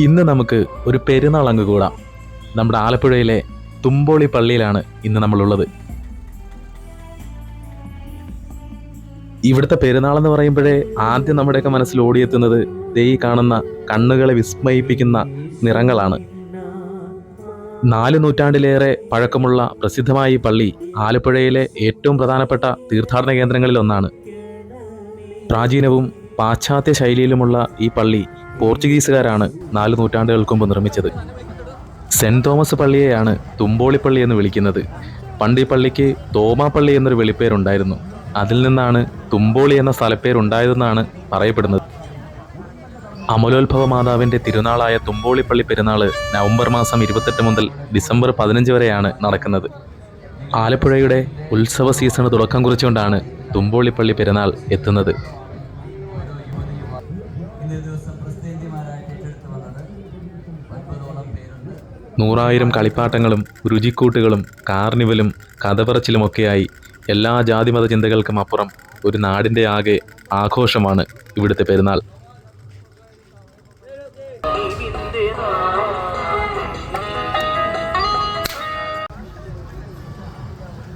ഇന്ന് നമുക്ക് ഒരു പെരുന്നാൾ അങ്ങ് കൂടാം. നമ്മുടെ ആലപ്പുഴയിലെ തുമ്പോളി പള്ളിയിലാണ് ഇന്ന് നമ്മളുള്ളത്. ഇവിടുത്തെ പെരുന്നാൾ എന്ന് പറയുമ്പോഴേ ആദ്യം നമ്മുടെയൊക്കെ മനസ്സിൽ ഓടിയെത്തുന്നത് ദൈ കാണുന്ന കണ്ണുകളെ വിസ്മയിപ്പിക്കുന്ന നിറങ്ങളാണ്. നാല് നൂറ്റാണ്ടിലേറെ പഴക്കമുള്ള പ്രസിദ്ധമായ ഈ പള്ളി ആലപ്പുഴയിലെ ഏറ്റവും പ്രധാനപ്പെട്ട തീർത്ഥാടന കേന്ദ്രങ്ങളിൽ ഒന്നാണ് പ്രാചീനവും പാശ്ചാത്യ ശൈലിയിലുമുള്ള ഈ പള്ളി പോർച്ചുഗീസുകാരാണ് നാല് നൂറ്റാണ്ടുകൾക്ക് മുമ്പ് നിർമ്മിച്ചത്. സെന്റ് തോമസ് പള്ളിയെയാണ് തുമ്പോളിപ്പള്ളി എന്ന് വിളിക്കുന്നത്. പണ്ട് ഈ പള്ളിക്ക് തോമാപ്പള്ളി എന്നൊരു വെളിപ്പേരുണ്ടായിരുന്നു. അതിൽ നിന്നാണ് തുമ്പോളി എന്ന സ്ഥലപ്പേരുണ്ടായതെന്നാണ് പറയപ്പെടുന്നത്. അമലോത്ഭവ മാതാവിന്റെ തിരുനാളായ തുമ്പോളിപ്പള്ളി പെരുന്നാൾ നവംബർ മാസം ഇരുപത്തെട്ട് മുതൽ ഡിസംബർ പതിനഞ്ച് വരെയാണ് നടക്കുന്നത്. ആലപ്പുഴയുടെ ഉത്സവ സീസണ് തുടക്കം കുറിച്ചുകൊണ്ടാണ് തുമ്പോളിപ്പള്ളി പെരുന്നാൾ എത്തുന്നത്. നൂറായിരം കളിപ്പാട്ടങ്ങളും രുചിക്കൂട്ടുകളും കാർണിവലും കഥപറച്ചിലുമൊക്കെയായി എല്ലാ ജാതിമത ചിന്തകൾക്കും അപ്പുറം ഒരു നാടിന്റെ ആകെ ആഘോഷമാണ് ഇവിടുത്തെ പെരുന്നാൾ.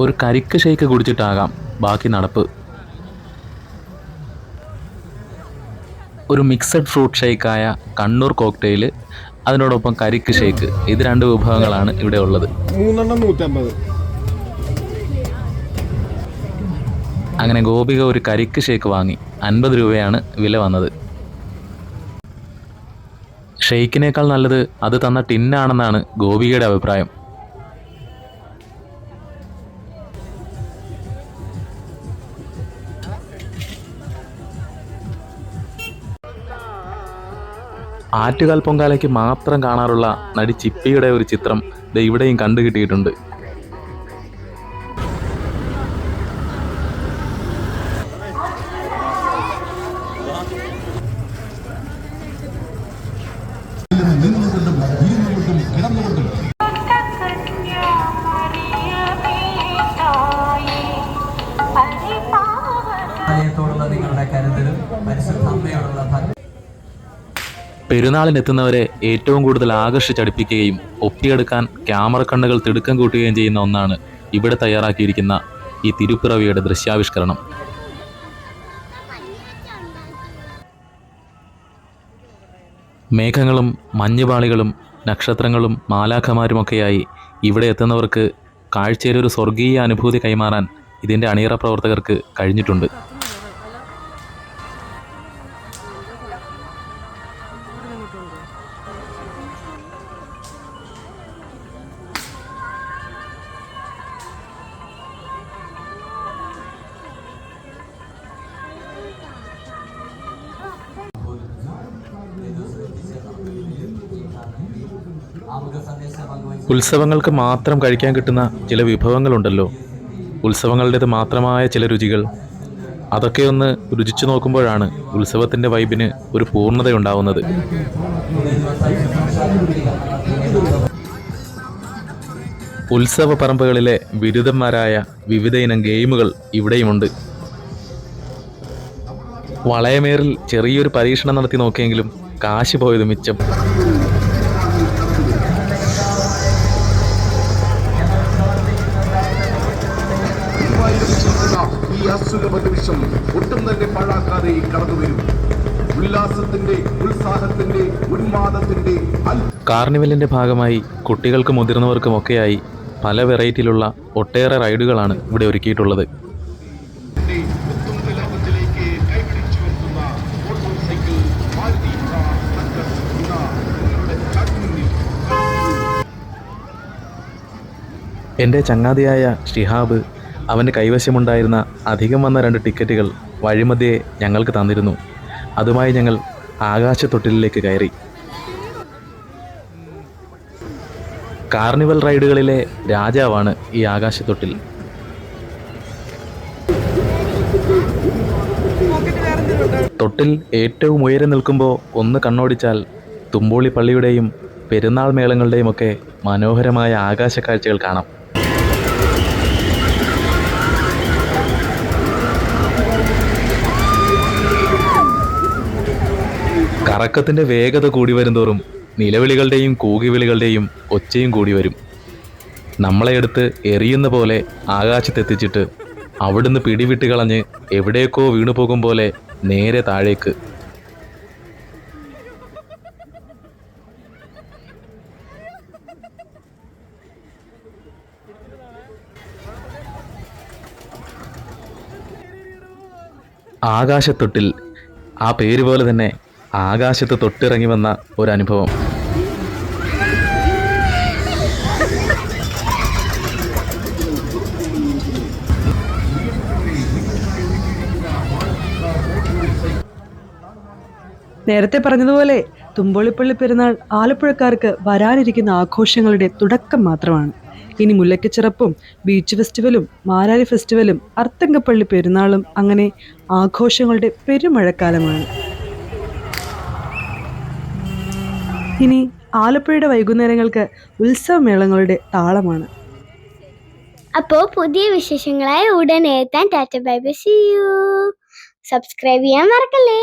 ഒരു കരിക്ക് ഷെയ്ക്ക് കുടിച്ചിട്ടാകാം ബാക്കി നടപ്പ്. ഒരു മിക്സഡ് ഫ്രൂട്ട് ഷേക്കായ കണ്ണൂർ കോക്ടെയിൽ അതിനോടൊപ്പം കരിക്ക് ഷേക്ക് ഇത് രണ്ട് വിഭവങ്ങളാണ് ഇവിടെ ഉള്ളത്. മൂന്നെണ്ണം നൂറ്റമ്പത്. അങ്ങനെ ഗോപിക ഒരു കരിക്ക് ഷേക്ക് വാങ്ങി. അൻപത് രൂപയാണ് വില വന്നത്. ഷെയ്ക്കിനേക്കാൾ നല്ലത് അത് തന്ന ടിന്നാണെന്നാണ് ഗോപികയുടെ അഭിപ്രായം. ആറ്റുകാൽ പൊങ്കാലയ്ക്ക് മാത്രം കാണാറുള്ള നടി ചിപ്പിയുടെ ഒരു ചിത്രം ഇവിടെയും കണ്ടു കിട്ടിയിട്ടുണ്ട് പെരുന്നാളിനെത്തുന്നവരെ ഏറ്റവും കൂടുതൽ ആകർഷിച്ചടിപ്പിക്കുകയും ഒപ്പിയെടുക്കാൻ ക്യാമറ കണ്ണുകൾ തിടുക്കം കൂട്ടുകയും ചെയ്യുന്ന ഒന്നാണ് ഇവിടെ തയ്യാറാക്കിയിരിക്കുന്ന ഈ തിരുപ്പിറവിയുടെ ദൃശ്യാവിഷ്കരണം. മേഘങ്ങളും മഞ്ഞുപാളികളും നക്ഷത്രങ്ങളും മാലാഖമാരുമൊക്കെയായി ഇവിടെ എത്തുന്നവർക്ക് കാഴ്ചയിലൊരു സ്വർഗീയ അനുഭൂതി കൈമാറാൻ ഇതിന്റെ അണിയറ പ്രവർത്തകർക്ക് കഴിഞ്ഞിട്ടുണ്ട്. ഉത്സവങ്ങൾക്ക് മാത്രം കഴിക്കാൻ കിട്ടുന്ന ചില വിഭവങ്ങളുണ്ടല്ലോ. ഉത്സവങ്ങളുടേത് മാത്രമായ ചില രുചികൾ. അതൊക്കെ ഒന്ന് രുചിച്ചു നോക്കുമ്പോഴാണ് ഉത്സവത്തിന്റെ വൈബിന് ഒരു പൂർണതയുണ്ടാവുന്നത്. ഉത്സവ പറമ്പുകളിലെ ബിരുദന്മാരായ വിവിധ ഇനം ഗെയിമുകൾ ഇവിടെയുമുണ്ട്. വളയമേറിൽ ചെറിയൊരു പരീക്ഷണം നടത്തി നോക്കിയെങ്കിലും കാശ് പോയത് മിച്ചം. അസുലഭ ഒട്ടും തന്നെ പാഴാക്കാതെ കടന്നു വരും. ഉല്ലാസത്തിന്റെ ഉത്സാഹത്തിന്റെ ഉന്മാദത്തിന്റെ കാർണിവലിന്റെ ഭാഗമായി കുട്ടികൾക്കും മുതിർന്നവർക്കും ഒക്കെയായി പല വെറൈറ്റിയിലുള്ള ഒട്ടേറെ റൈഡുകളാണ് ഇവിടെ ഒരുക്കിയിട്ടുള്ളത്. എന്റെ ചങ്ങാതിയായ ഷിഹാബ് അവന്റെ കൈവശമുണ്ടായിരുന്ന അധികം വന്ന രണ്ട് ടിക്കറ്റുകൾ വഴിമധ്യേ ഞങ്ങൾക്ക് തന്നിരുന്നു. അതുമായി ഞങ്ങൾ ആകാശത്തൊട്ടിലേക്ക് കയറി. കാർണിവൽ റൈഡുകളിലെ രാജാവാണ് ഈ ആകാശത്തൊട്ടിൽ. തൊട്ടിൽ ഏറ്റവും ഉയരെ നിൽക്കുമ്പോൾ ഒന്ന് കണ്ണോടിച്ചാൽ തുമ്പോളി പള്ളിയുടെയും പെരുന്നാൾ മേളങ്ങളുടെയും ഒക്കെ മനോഹരമായ ആകാശ കാഴ്ചകൾ കാണാം. കറക്കത്തിന്റെ വേഗത കൂടി വരുന്തോറും നിലവിളികളുടെയും കൂകിവിളികളുടെയും ഒച്ചയും കൂടി വരും. നമ്മളെ എടുത്ത് എറിയുന്ന പോലെ ആകാശത്തെത്തിച്ചിട്ട് അവിടുന്ന് പിടിവിട്ട് കളഞ്ഞ് എവിടേക്കോ വീണു പോകും പോലെ നേരെ താഴേക്ക്. ആകാശത്തൊട്ടിൽ ആ പേര് പോലെ തന്നെ ആകാശത്ത് തൊട്ടിറങ്ങി വന്ന ഒരു അനുഭവം നേരത്തെ പറഞ്ഞതുപോലെ തുമ്പോളിപ്പള്ളി പെരുന്നാൾ ആലപ്പുഴക്കാർക്ക് വരാനിരിക്കുന്ന ആഘോഷങ്ങളുടെ തുടക്കം മാത്രമാണ്. ഇനി മുല്ലക്കച്ചിറപ്പും ബീച്ച് ഫെസ്റ്റിവലും മാരാരി ഫെസ്റ്റിവലും അർത്തങ്കപ്പള്ളി പെരുന്നാളും അങ്ങനെ ആഘോഷങ്ങളുടെ പെരുമഴക്കാലമാണ്. ഇനി ആലപ്പുഴയുടെ വൈകുന്നേരങ്ങൾക്ക് ഉത്സവമേളങ്ങളുടെ താളമാണ്. അപ്പോൾ പുതിയ വിശേഷങ്ങളായി ഉടനെ എത്താൻ ടാറ്റ ബൈ ബൈ സബ്സ്ക്രൈബ് ചെയ്യാൻ മറക്കല്ലേ?